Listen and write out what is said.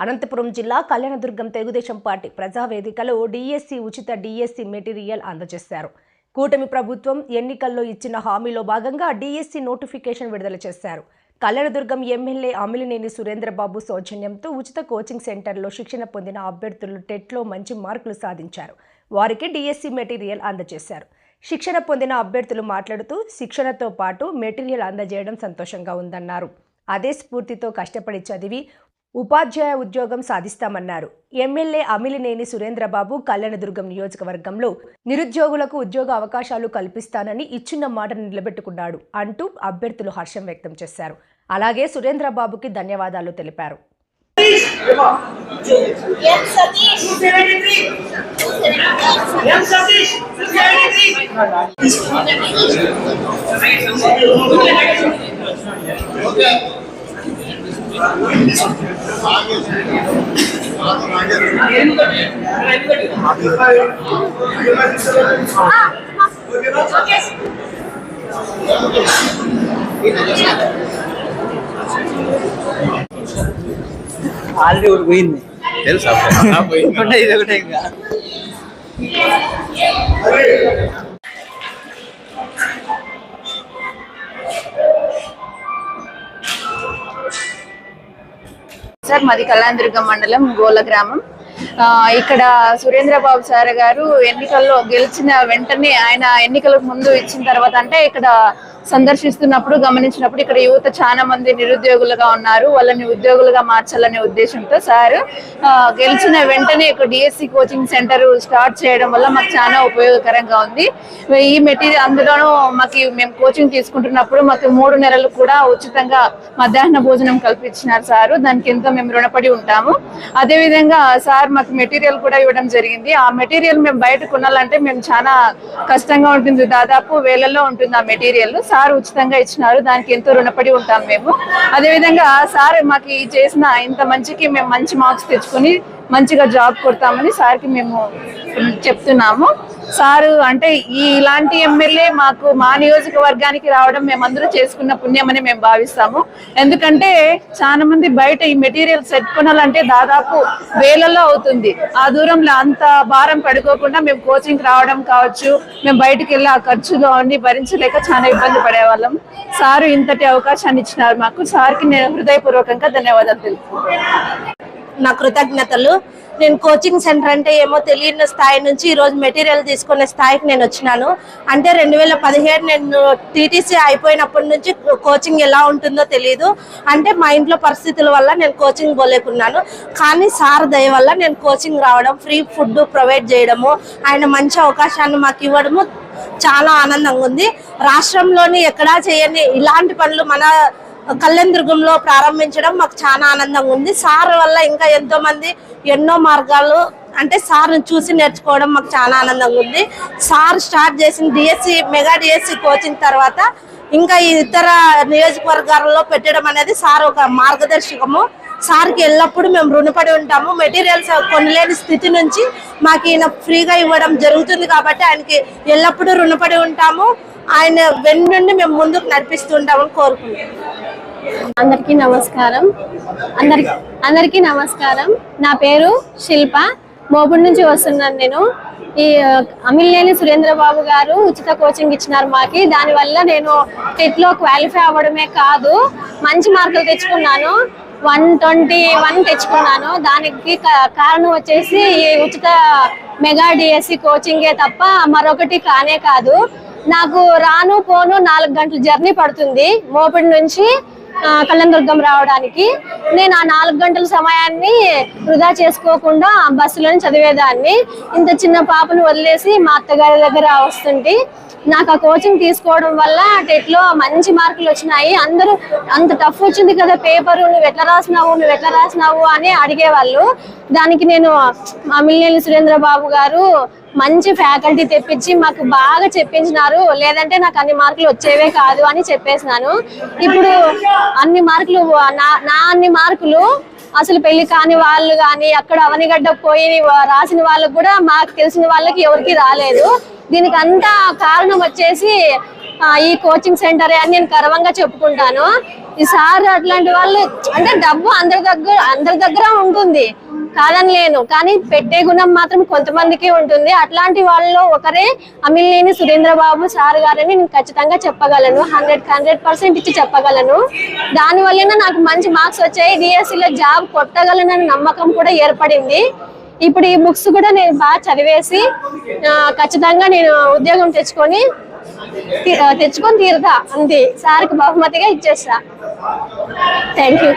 అనంతపురం జిల్లా కళ్యాణదుర్గం తెలుగుదేశం పార్టీ ప్రజావేదికలో డిఎస్సి ఉచిత డిఎస్సి మెటీరియల్ అందజేశారు. కూటమి ప్రభుత్వం ఎన్నికల్లో ఇచ్చిన హామీలో భాగంగా డిఎస్సి నోటిఫికేషన్ విడుదల చేశారు. కళ్యాణదుర్గం ఎమ్మెల్యే అమిలినేని సురేంద్రబాబు సౌజన్యంతో ఉచిత కోచింగ్ సెంటర్లో శిక్షణ పొందిన అభ్యర్థులు టెట్లో మంచి మార్కులు సాధించారు. వారికి డిఎస్సి మెటీరియల్ అందజేశారు. శిక్షణ పొందిన అభ్యర్థులు మాట్లాడుతూ శిక్షణతో పాటు మెటీరియల్ అందజేయడం సంతోషంగా ఉందన్నారు. అదే స్ఫూర్తితో కష్టపడి చదివి ఉపాధ్యాయ ఉద్యోగం సాధిస్తామన్నారు. ఎమ్మెల్యే అమిలినేని సురేంద్రబాబు కళ్యాణదుర్గం నియోజకవర్గంలో నిరుద్యోగులకు ఉద్యోగ అవకాశాలు కల్పిస్తానని ఇచ్చిన మాటను నిలబెట్టుకున్నాడు అంటూ అభ్యర్థులు హర్షం వ్యక్తం చేశారు. అలాగే సురేంద్రబాబుకి ధన్యవాదాలు తెలిపారు. సతీష్? ఆల్రెడీ ఒకటి పోయింది తెలుసా ఒకటే ఇది ఒకటే ఇంకా సార్ మాది కళ్యాణదుర్గం మండలం గోల గ్రామం. ఆ, ఇక్కడ సురేంద్రబాబు సార్ గారు ఎన్నికల్లో గెలిచిన వెంటనే ఆయన ఎన్నికలకు ముందు ఇచ్చిన తర్వాత అంటే ఇక్కడ సందర్శిస్తున్నప్పుడు గమనించినప్పుడు ఇక్కడ యువత చాలా మంది నిరుద్యోగులుగా ఉన్నారు. వాళ్ళని ఉద్యోగులుగా మార్చాలనే ఉద్దేశంతో సార్ గెలిచిన వెంటనే ఇక్కడ డిఎస్సి కోచింగ్ సెంటర్ స్టార్ట్ చేయడం వల్ల మాకు చాలా ఉపయోగకరంగా ఉంది. ఈ మెటీరియల్ అందులోనూ మాకు మేము కోచింగ్ తీసుకుంటున్నప్పుడు మాకు మూడు నెలలు కూడా ఉచితంగా మధ్యాహ్న భోజనం కల్పించినారు సారు. దానికి ఎంతో మేము రుణపడి ఉంటాము. అదే విధంగా సార్ మాకు మెటీరియల్ కూడా ఇవ్వడం జరిగింది. ఆ మెటీరియల్ మేము బయట కొనాలంటే మేము చాలా కష్టంగా ఉంటుంది. దాదాపు వేలల్లో ఉంటుంది ఆ మెటీరియల్. సార్ ఉచితంగా ఇచ్చినారు దానికి ఎంతో రుణపడి ఉంటాం మేము. అదే విధంగా సార్ మాకు చేసిన ఇంత మంచికి మేము మంచి మార్క్స్ తెచ్చుకొని మంచిగా జాబ్ కొడతామని సార్కి మేము చెప్తున్నాము. సారు అంటే ఈ ఇలాంటి ఎమ్మెల్యే మాకు మా నియోజకవర్గానికి రావడం మేమందరూ చేసుకున్న పుణ్యమని మేము భావిస్తాము. ఎందుకంటే చాలా మంది బయట ఈ మెటీరియల్ సెట్ కొనాలంటే దాదాపు వేలలో అవుతుంది. ఆ దూరంలో అంత భారం పడుకోకుండా మేము కోచింగ్ రావడం కావచ్చు మేము బయటకు వెళ్ళి ఆ ఖర్చులు అన్ని భరించలేక చాలా ఇబ్బంది పడేవాళ్ళం. సారు ఇంతటి అవకాశాన్ని ఇచ్చినారు మాకు. సార్కి నేను హృదయపూర్వకంగా ధన్యవాదాలు తెలుపుతున్నాను నా కృతజ్ఞతలు. నేను కోచింగ్ సెంటర్ అంటే ఏమో తెలియని స్థాయి నుంచి ఈరోజు మెటీరియల్ తీసుకునే స్థాయికి నేను వచ్చినాను. అంటే రెండు వేల పదిహేడు నేను టీటీసీ అయిపోయినప్పటి నుంచి కోచింగ్ ఎలా ఉంటుందో తెలియదు అంటే మా ఇంట్లో పరిస్థితుల వల్ల నేను కోచింగ్ పోలేకున్నాను. కానీ సార్ దయ వల్ల నేను కోచింగ్ రావడం ఫ్రీ ఫుడ్ ప్రొవైడ్ చేయడము ఆయన మంచి అవకాశాన్ని మాకు ఇవ్వడము చాలా ఆనందంగా ఉంది. రాష్ట్రంలోని ఎక్కడా చేయని ఇలాంటి పనులు మన కళ్యాణదుర్గంలో ప్రారంభించడం మాకు చాలా ఆనందంగా ఉంది. సార్ వల్ల ఇంకా ఎంతో మంది ఎన్నో మార్గాలు అంటే సార్ని చూసి నేర్చుకోవడం మాకు చాలా ఆనందంగా ఉంది. సార్ స్టార్ట్ చేసిన డిఎస్సి మెగా డిఎస్సి కోచింగ్ తర్వాత ఇంకా ఇతర నియోజకవర్గాలలో పెట్టడం అనేది సార్ ఒక మార్గదర్శకము. సార్కి ఎల్లప్పుడూ మేము రుణపడి ఉంటాము. మెటీరియల్స్ కొనలేని స్థితి నుంచి మాకు ఈయన ఫ్రీగా ఇవ్వడం జరుగుతుంది కాబట్టి ఆయనకి ఎల్లప్పుడూ రుణపడి ఉంటాము. ఆయన వెన్నుండి మేము ముందుకు నడిపిస్తుంటామని కోరుకుంటున్నాం. అందరికీ నమస్కారం. అందరికి అందరికీ నమస్కారం. నా పేరు శిల్ప. మోపుడు నుంచి వస్తున్నాను నేను. ఈ అమిల్లేని సురేంద్రబాబు గారు ఉచిత కోచింగ్ ఇచ్చినారు మాకి. దానివల్ల నేను టెట్లో క్వాలిఫై అవ్వడమే కాదు మంచి మార్కులు తెచ్చుకున్నాను. వన్ ట్వంటీ వన్ తెచ్చుకున్నాను. దానికి కారణం వచ్చేసి ఈ ఉచిత మెగా డిఎస్సి కోచింగే తప్ప మరొకటి కానే కాదు. నాకు రాను పోను నాలుగు గంటల జర్నీ పడుతుంది. మోపిడి నుంచి కళ్యాణ దుర్గం రావడానికి. నేను ఆ నాలుగు గంటల సమయాన్ని వృధా చేసుకోకుండా బస్సులోనే చదివేదాన్ని. ఇంత చిన్న పాపను వదిలేసి మా అత్తగారి దగ్గర వస్తుంటే నాకు ఆ కోచింగ్ తీసుకోవడం వల్ల టెట్లో మంచి మార్కులు వచ్చినాయి. అందరూ అంత టఫ్ వచ్చింది కదా పేపర్ నువ్వు ఎట్లా రాసినావు నువ్వు ఎట్లా రాసినావు అని అడిగేవాళ్ళు. దానికి నేను మా సురేంద్ర బాబు గారు మంచి ఫ్యాకల్టీ తెప్పించి మాకు బాగా చెప్పించినారు. లేదంటే నాకు అన్ని మార్కులు వచ్చేవే కాదు అని చెప్పేసినాను. ఇప్పుడు అన్ని మార్కులు నా నా అన్ని మార్కులు అసలు పెళ్ళి కాని వాళ్ళు కానీ అక్కడ అవనిగడ్డ పోయి రాసిన వాళ్ళకు కూడా మాకు తెలిసిన వాళ్ళకి ఎవరికి రాలేదు. దీనికి అంతా కారణం వచ్చేసి ఈ కోచింగ్ సెంటర్ అని నేను గర్వంగా చెప్పుకుంటాను. ఈ సార్ అట్లాంటి వాళ్ళు అంటే డబ్బు అందరి దగ్గర అందరి దగ్గర ఉంటుంది. కాదని లేను కానీ పెట్టే గుణం మాత్రం కొంతమందికి ఉంటుంది. అట్లాంటి వాళ్ళలో ఒకరే అమిలినేని సురేంద్ర బాబు సార్ గారని నేను ఖచ్చితంగా చెప్పగలను. హండ్రెడ్ హండ్రెడ్ పర్సెంట్ ఇచ్చి చెప్పగలను. దాని వల్లనే నాకు మంచి మార్క్స్ వచ్చాయి. డిఎస్సిలో జాబ్ కొట్టగలనని నమ్మకం కూడా ఏర్పడింది. ఇప్పుడు ఈ బుక్స్ కూడా నేను బాగా చదివేసి ఖచ్చితంగా నేను ఉద్యోగం తెచ్చుకొని తెచ్చుకొని తీరుతా. అంతే. సార్కి బహుమతిగా ఇచ్చేస్తా. Thank you